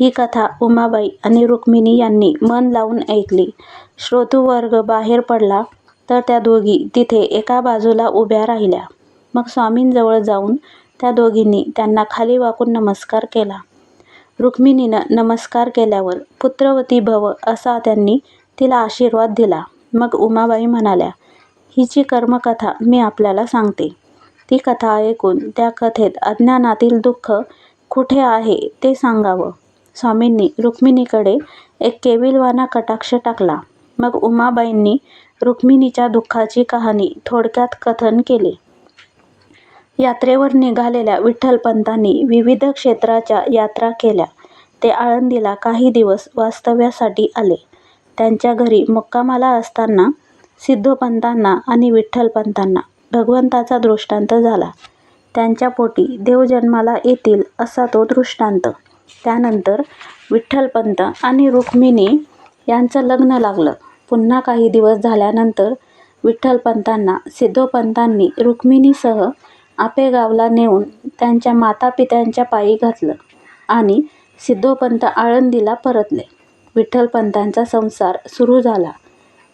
ही कथा उमाबाई आणि रुक्मिणी यांनी मन लावून ऐकली. श्रोतृवर्ग बाहेर पडला तर त्या दोघी तिथे एका बाजूला उभ्या राहिल्या. मग स्वामींजवळ जाऊन त्या दोघींनी त्यांना खाली वाकून नमस्कार केला. रुक्मिणीनं नमस्कार केल्यावर पुत्रवती भव असा त्यांनी तिला आशीर्वाद दिला. मग उमाबाई म्हणाल्या हिची कर्मकथा मी आपल्याला सांगते. ती कथा ऐकून त्या कथेत अज्ञानातील दुःख कुठे आहे ते सांगावं. स्वामींनी रुक्मिणीकडे एक केविलवाणा कटाक्ष टाकला. मग उमाबाईंनी रुक्मिणीच्या दुःखाची कहाणी थोडक्यात कथन केले. यात्रेवर निघालेल्या विठ्ठलपंतांनी विविध क्षेत्राच्या यात्रा केल्या. ते आळंदीला काही दिवस वास्तव्यासाठी आले. त्यांच्या घरी मुक्कामाला असताना सिद्धोपंतांना आणि विठ्ठलपंतांना भगवंताचा दृष्टांत झाला. त्यांच्या पोटी देव जन्माला येतील असा तो दृष्टांत. त्यानंतर विठ्ठलपंत आणि रुक्मिणी यांचं लग्न लागलं. पुन्हा काही दिवस झाल्यानंतर विठ्ठलपंतांना सिद्धोपंतांनी रुक्मिणीसह आपेगावला नेऊन त्यांच्या मातापित्यांच्या पायी घातलं आणि सिद्धोपंत आळंदीला परतले. विठ्ठलपंतांचा संसार सुरू झाला.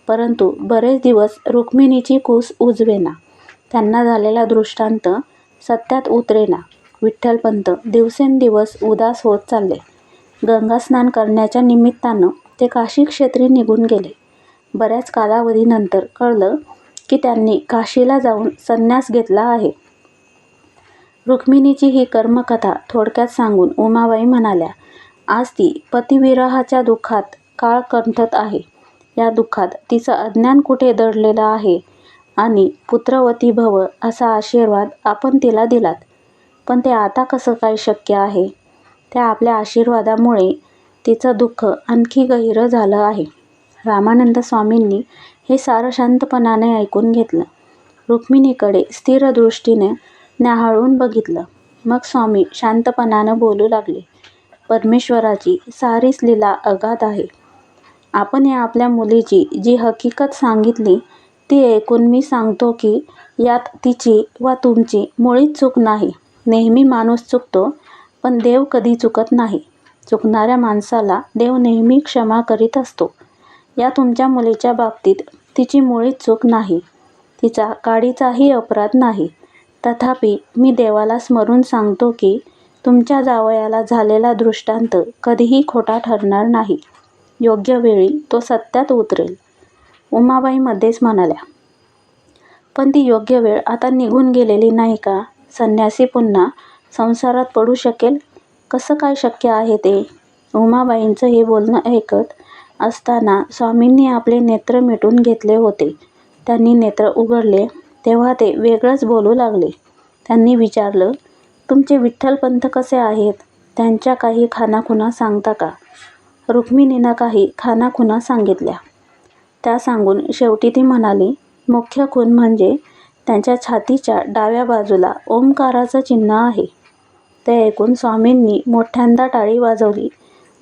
परंतु बरेच दिवस रुक्मिणीची कूस उजवेना. त्यांना झालेला दृष्टांत सत्यात उतरेना. विठ्ठलपंत दिवसेंदिवस उदास होत चालले. गंगास्नान करण्याच्या निमित्तानं ते काशी क्षेत्री निघून गेले. बऱ्याच कालावधीनंतर कळलं की त्यांनी काशीला जाऊन संन्यास घेतला आहे. रुक्मिणीची ही कर्मकथा थोडक्यात सांगून उमाबाई म्हणाल्या आज ती पतिविरहाच्या दुःखात काळ कंठत आहे. या दुःखात तिचं अज्ञान कुठे दडलेलं आहे? आणि पुत्रवती भव असा आशीर्वाद आपण तिला दिलात. पण ते आता कसं काय शक्य आहे? त्या आपल्या आशीर्वादामुळे तिचं दुःख आणखी गहिरं झालं आहे. रामानंद स्वामींनी हे सारं शांतपणाने ऐकून घेतलं. रुक्मिणीकडे स्थिर दृष्टीने न्याहाळून बघितलं. मग स्वामी शांतपणानं बोलू लागले परमेश्वराची सारीच लीला अगाध आहे. आपण या आपल्या मुलीची जी हकीकत सांगितली ती ऐकून मी सांगतो की यात तिची वा तुमची मुळीच चूक नाही. नेहमी माणूस चुकतो पण देव कधी चुकत नाही. चुकणाऱ्या माणसाला देव नेहमी क्षमा करीत असतो. या तुमच्या मुलीच्या बाबतीत तिची मुळीच चूक नाही. तिचा काडीचाही अपराध नाही. तथापि मी देवाला स्मरून सांगतो की तुमच्या जावयाला झालेला दृष्टांत कधीही खोटा ठरणार नाही. योग्य वेळी तो सत्यात उतरेल. उमाबाई मध्येच म्हणाल्या पण ती योग्य वेळ आता निघून गेलेली नाही का? संन्यासी पुन्हा संसारात पडू शकेल? कसं काय शक्य आहे ते? उमाबाईंचं हे बोलणं ऐकत असताना स्वामींनी आपले नेत्र मिटून घेतले होते. त्यांनी नेत्र उघडले तेव्हा ते वेगळंच बोलू लागले. त्यांनी विचारलं तुमचे विठ्ठलपंत कसे आहेत? त्यांच्या काही खानाखुणा सांगता का? रुक्मिणीनं काही खानाखुणा सांगितल्या. त्या सांगून शेवटी ती म्हणाली मुख्य खून म्हणजे त्यांच्या छातीच्या डाव्या बाजूला ओंकाराचं चिन्ह आहे. ते ऐकून स्वामींनी मोठ्यांदा टाळी वाजवली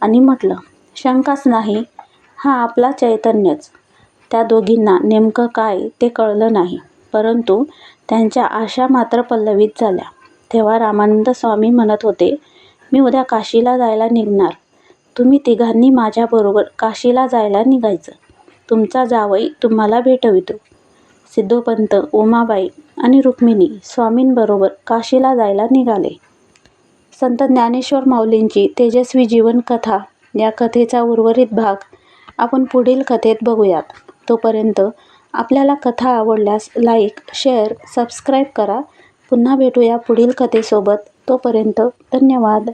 आणि म्हटलं शंकाच नाही हा आपला चैतन्यच. त्या दोघींना नेमकं काय ते कळलं नाही परंतु त्यांच्या आशा मात्र पल्लवित झाल्या. तेव्हा रामानंद स्वामी म्हणत होते मी उद्या काशीला जायला निघणार. तुम्ही तिघांनी माझ्याबरोबर काशीला जायला निघायचं. तुमचा जावई तुम्हाला भेटवितो. सिद्धोपंत उमाबाई आणि रुक्मिणी स्वामींबरोबर काशीला जायला निघाले. संत ज्ञानेश्वर माऊलींची तेजस्वी जीवनकथा या कथेचा उर्वरित भाग आपण पुढील कथेत बघूयात. तोपर्यंत आपल्याला कथा आवडल्यास लाईक शेअर सबस्क्राईब करा. पुन्हा भेटूया पुढील कथेसोबत. तोपर्यंत धन्यवाद.